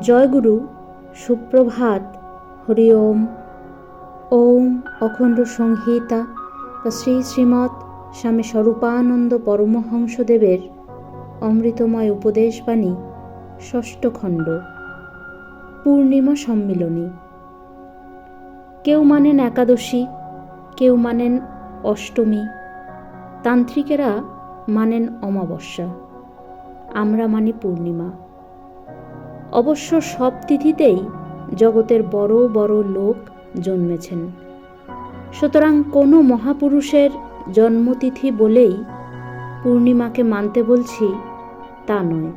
জয়গুরু, সুপ্রভাত, হরি ওম। ওম অখণ্ড সংহিতা শ্রী শ্রীমৎ স্বামী স্বরূপানন্দ পরমহংসদেবের অমৃতময় উপদেশবাণী, ষষ্ঠ খণ্ড। পূর্ণিমা সম্মিলনী। কেউ মানেন একাদশী, কেউ মানেন অষ্টমী। তান্ত্রিকেরা মানেন অমাবস্যা। আমরা মানি পূর্ণিমা। অবশ্য সব তিথিতেই জগতের বড় বড় লোক জন্মেছেন। সুতরাং কোনো মহাপুরুষের জন্মতিথি বলেই পূর্ণিমাকে মানতে বলছি তা নয়।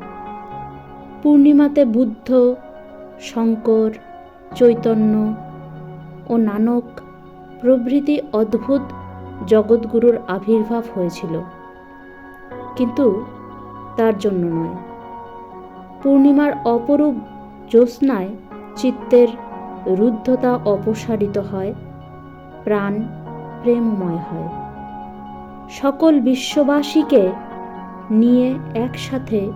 পূর্ণিমাতে বুদ্ধ, শঙ্কর, চৈতন্য ও নানক প্রভৃতি অদ্ভুত জগৎগুরুর আবির্ভাব হয়েছিল। কিন্তু তার জন্য নয়। পূর্ণিমার অপরূপ জ্যোৎস্নায় চিত্তের রুদ্ধতা অপসারিত হয়, প্রাণ প্রেমময় হয়। সকল বিশ্ববাসীকে নিয়ে একসাথে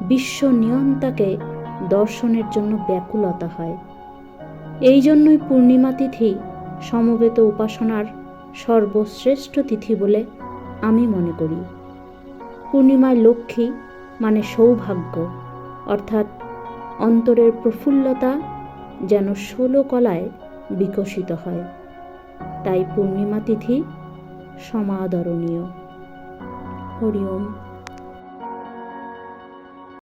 বিশ্ব নিয়ন্তাকে দর্শনের জন্য ব্যাকুলতা হয়। এই জন্যই পূর্ণিমা তিথি সমবেত উপাসনার সর্বশ্রেষ্ঠ তিথি বলে আমি মনে করি। পূর্ণিমায় লক্ষ্মী মানে সৌভাগ্য। অর্থাৎ অন্তরের প্রফুল্লতা যেন ষোলো কলায় বিকশিত হয়। তাই পূর্ণিমা তিথি সমাদরণীয়। হরি ওম।